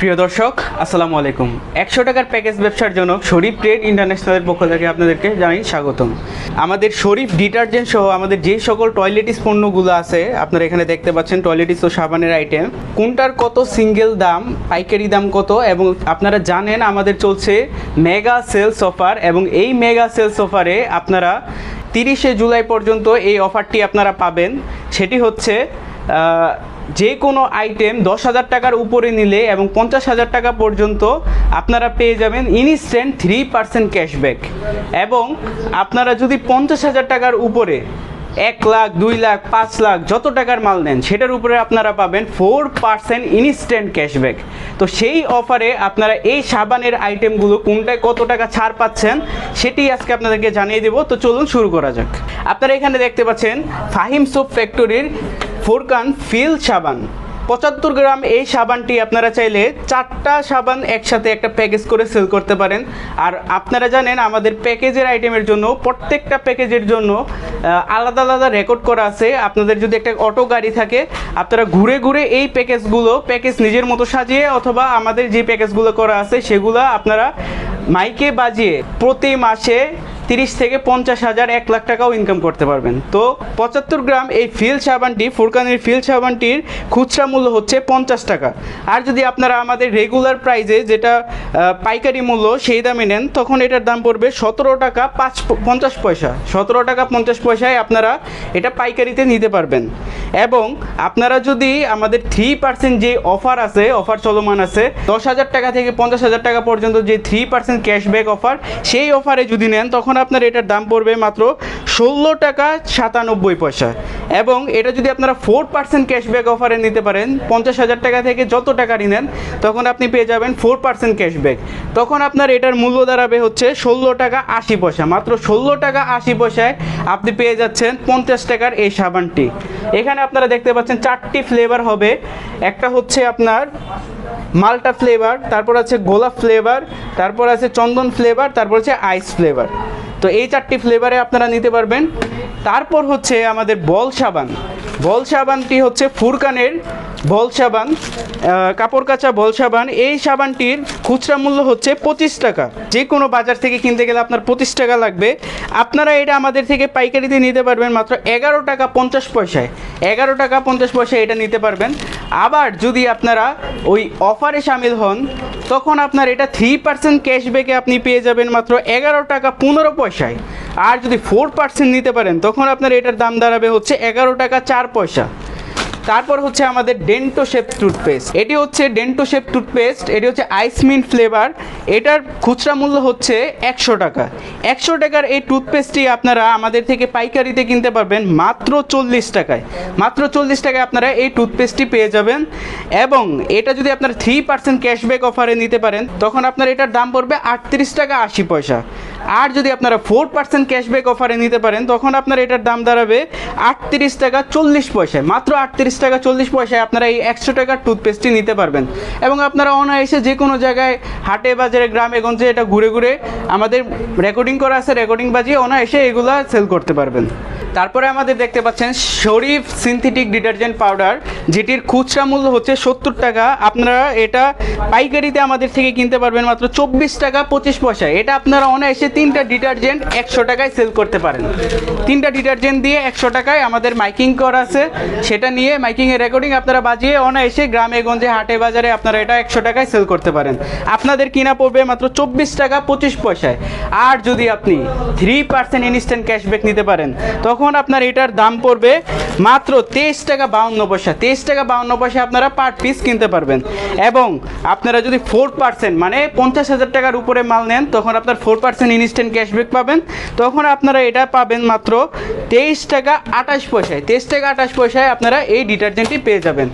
প্রিয় দর্শক, আসসালামু আলাইকুম। একশো টাকার প্যাকেজ ব্যবসার জন্য শরীফ ট্রেড ইন্টারন্যাশনালের পক্ষ থেকে আপনাদেরকে জানাই স্বাগতম। আমাদের শরীফ ডিটারজেন্ট সহ আমাদের যে সকল টয়লেটিস পণ্যগুলো আছে, আপনারা এখানে দেখতে পাচ্ছেন টয়লেটিস ও সাবানের আইটেম কোনটার কত সিঙ্গেল দাম, পাইকারি দাম কত, এবং আপনারা জানেন আমাদের চলছে মেগা সেলস অফার এবং এই মেগা সেলস অফারে আপনারা তিরিশে জুলাই পর্যন্ত এই অফারটি আপনারা পাবেন। সেটি হচ্ছে যে কোনো আইটেম দশ হাজার টাকার উপরে নিলে এবং পঞ্চাশ হাজার টাকা পর্যন্ত আপনারা পেয়ে যাবেন ইনস্ট্যান্ট থ্রি পার্সেন্ট ক্যাশব্যাক এবং আপনারা যদি পঞ্চাশ হাজার টাকার উপরে এক লাখ, দুই লাখ, পাঁচ লাখ যত টাকার মাল নেন, সেটার উপরে আপনারা পাবেন ফোর পার্সেন্ট ইনস্ট্যান্ট ক্যাশব্যাক তো সেই অফারে আপনারা এই সাবানের আইটেমগুলো কোনটায় কত টাকা ছাড় পাচ্ছেন সেটি আজকে আপনাদেরকে জানিয়ে দেবো। তো চলুন শুরু করা যাক। আপনারা এখানে দেখতে পাচ্ছেন ফাহিম সোপ ফ্যাক্টরির ফোরকান ফিল সাবান। পঁচাত্তর গ্রাম এই সাবানটি আপনারা চাইলে চারটা সাবান একসাথে একটা প্যাকেজ করে সেল করতে পারেন। আর আপনারা জানেন আমাদের প্যাকেজের আইটেমের জন্য, প্রত্যেকটা প্যাকেজের জন্য আলাদা আলাদা রেকর্ড করা আছে। আপনাদের যদি একটা অটো গাড়ি থাকে, আপনারা ঘুরে ঘুরে এই প্যাকেজগুলো প্যাকেজ নিজের মতো সাজিয়ে অথবা আমাদের যে প্যাকেজগুলো করা আছে, সেগুলো আপনারা মাইকে বাজিয়ে প্রতি মাসে তিরিশ থেকে পঞ্চাশ হাজার এক লাখ টাকাও ইনকাম করতে পারবেন। তো পঁচাত্তর গ্রাম এই ফিল সাবানটি, ফুরকানের ফিল সাবানটির খুচরা মূল্য হচ্ছে পঞ্চাশ টাকা। আর যদি আপনারা আমাদের রেগুলার প্রাইজে যেটা পাইকারি মূল্য সেই দামে নেন, তখন এটার দাম পড়বে সতেরো টাকা পাঁচ পঞ্চাশ পয়সা। সতেরো টাকা পঞ্চাশ পয়সায় আপনারা এটা পাইকারিতে নিতে পারবেন। এবং আপনারা যদি আমাদের থ্রি পার্সেন্ট যে অফার আছে অফার চলমান আছে, দশ হাজার টাকা থেকে পঞ্চাশ হাজার টাকা পর্যন্ত যে থ্রি পার্সেন্ট ক্যাশব্যাক অফার সেই অফারে যদি নেন, তখন আপনার এটার দাম পড়বে মাত্র ষোলো টাকা সাতানব্বই পয়সা। এবং এটা যদি আপনারা ফোর পার্সেন্ট ক্যাশব্যাক অফারে নিতে পারেন, পঞ্চাশ হাজার টাকা থেকে যত টাকারই নেন তখন আপনি পেয়ে যাবেন ফোর পার্সেন্ট ক্যাশব্যাক তখন আপনার এটার মূল্য দাঁড়াবে হচ্ছে ষোলো টাকা আশি পয়সা। মাত্র ষোলো টাকা আশি পয়সায় আপনি পেয়ে যাচ্ছেন পঞ্চাশ টাকার এই সাবানটি। এখানে আপনারা দেখতে পাচ্ছেন চারটি ফ্লেভার হবে। একটা হচ্ছে আপনার মালটা ফ্লেভার তারপর আছে গোলাপ ফ্লেভার তারপর আছে চন্দন ফ্লেভার তারপর হচ্ছে আইস ফ্লেভার তো এই চারটি ফ্লেভারে আপনারা নিতে পারবেন। তারপর হচ্ছে আমাদের বল সাবান। বল সাবানটি হচ্ছে ফুরকানের বল সাবান কাপড় কাচা বল সাবান। এই সাবানটির খুচরা মূল্য হচ্ছে পঁচিশ টাকা। যে কোনো বাজার থেকে কিনতে গেলে আপনার পঁচিশ টাকা লাগবে। আপনারা এটা আমাদের থেকে পাইকারিতে নিতে পারবেন মাত্র এগারো টাকা পঞ্চাশ পয়সায়। এগারো টাকা পঞ্চাশ পয়সায় এটা নিতে পারবেন। আবার যদি আপনারা ওই অফারে সামিল হন, তখন আপনার এটা থ্রি পার্সেন্ট ক্যাশব্যাকে আপনি পেয়ে যাবেন মাত্র এগারো টাকা পনেরো পয়সায়। আর যদি ফোর পার্সেন্ট নিতে পারেন, তখন আপনার এটার দাম দাঁড়াবে হচ্ছে এগারো টাকা চার পয়সা। তারপর হচ্ছে আমাদের ডেন্টো শেপ টুথপেস্ট। এটি হচ্ছে ডেন্টো শেপ টুথপেস্ট, এটি হচ্ছে আইসমিন ফ্লেভার। এটার খুচরা মূল্য হচ্ছে একশো টাকা। একশো টাকার এই টুথপেস্টটি আপনারা আমাদের থেকে পাইকারিতে কিনতে পারবেন মাত্র চল্লিশ টাকায়। মাত্র চল্লিশ টাকায় আপনারা এই টুথপেস্টটি পেয়ে যাবেন এবং এটা যদি আপনারা থ্রি পার্সেন্ট ক্যাশব্যাক অফারে নিতে পারেন, তখন আপনার এটার দাম পড়বে আটত্রিশ টাকা আশি পয়সা। আর যদি আপনারা ফোর পার্সেন্ট ক্যাশব্যাক অফারে নিতে পারেন, তখন আপনার এটার দাম দাঁড়াবে আটত্রিশ টাকা চল্লিশ পয়সায়। মাত্র আটত্রিশ টাকা চল্লিশ পয়সায় আপনারা এই একশো টাকার টুথপেস্টটি নিতে পারবেন। এবং আপনারা অনায়াসে যে কোনো জায়গায়, হাটে, বাজারে, গ্রামে, গঞ্জে এটা ঘুরে ঘুরে আমাদের রেকর্ডিং করা আছে রেকর্ডিং বাজিয়ে অনায়াসে এগুলা সেল করতে পারবেন। তারপরে আমাদের দেখতে পাচ্ছেন শরীফ সিনথেটিক ডিটারজেন্ট পাউডার যেটির খুচরা মূল্য হচ্ছে সত্তর টাকা। আপনারা এটা পাইকারিতে আমাদের থেকে কিনতে পারবেন মাত্র চব্বিশ টাকা পঁচিশ পয়সা। এটা আপনারা অনায়াসে তিনটা ডিটারজেন্ট একশো টাকায় সেল করতে পারেন। তিনটা ডিটারজেন্ট দিয়ে একশো টাকায় আমাদের মাইকিং করা আছে। সেটা নিয়ে মাইকিংয়ের রেকর্ডিং আপনারা বাজিয়ে অনায়াসে গ্রামে, গঞ্জে, হাটে, বাজারে আপনারা এটা একশো টাকায় সেল করতে পারেন। আপনাদের কিনা পড়বে মাত্র চব্বিশ টাকা পঁচিশ পয়সায়। আর যদি আপনি থ্রি পার্সেন্ট ইনস্ট্যান্ট ক্যাশব্যাক নিতে পারেন, তখন আপনার এটার দাম পড়বে মাত্র তেইশ টাকা বাউন্ন পয়সা। তেইশ টাকা বাউন্ন পয়সা আপনারা পার পিস কিনতে পারবেন। এবং আপনারা যদি ফোর পার্সেন্ট মানে পঞ্চাশ হাজার টাকার উপরে মাল নেন, তখন আপনার ফোর পার্সেন্ট ইনস্ট্যান্ট ক্যাশব্যাক পাবেন। তখন আপনারা এটা পাবেন মাত্র তেইশ টাকা আঠাশ পয়সায়। তেইশ টাকা আঠাশ পয়সায় আপনারা এই ডিটারজেন্টটি পেয়ে যাবেন।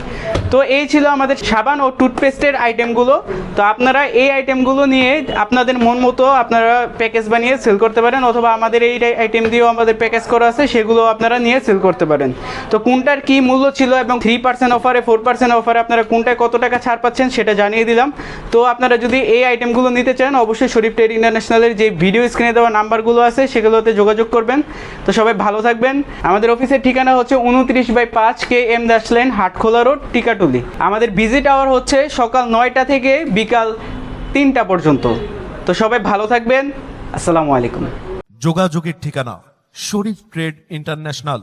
তো এই ছিল আমাদের সাবান ও টুথপেস্টের আইটেমগুলো তো আপনারা এই আইটেমগুলো নিয়ে আপনাদের মন মতো আপনারা প্যাকেজ বানিয়ে সেল করতে পারেন, অথবা আমাদের এই আইটেম দিয়েও আমাদের প্যাকেজ করা আছে, সেগুলো আপনারা নিয়ে সেল করতে পারেন। তো কোনটার কি মূল্য ছিল এবং থ্রি পার্সেন্ট অফারে ফোর পার্সেন্ট অফারে আপনারা কোনটায় কত টাকা ছাড় পাচ্ছেন সেটা জানিয়ে দিলাম। তো আপনারা যদি এই আইটেমগুলো নিতে চান, অবশ্যই শরীফ ট্রেড ইন্টারন্যাশনালের যে ভিডিও স্ক্রিনে দেওয়া নাম্বারগুলো আছে, সেগুলোতে যোগাযোগ করবেন। তো সবাই ভালো থাকবেন। আমাদের অফিসের ঠিকানা হচ্ছে উনত্রিশ বাই পাঁচ K M Das lane Hatkhola road, Tikatuli. আমাদের ভিজিট আওয়ার হচ্ছে সকাল নয়টা থেকে বিকাল তিনটা পর্যন্ত। তো সবাই ভালো থাকবেন। আসসালামু আলাইকুম। যোগাযোগের ঠিকানা শরীফ ট্রেড ইন্টারন্যাশনাল।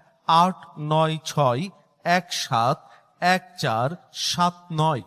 আট নয় ছয় এক সাত এক চার সাত নয়।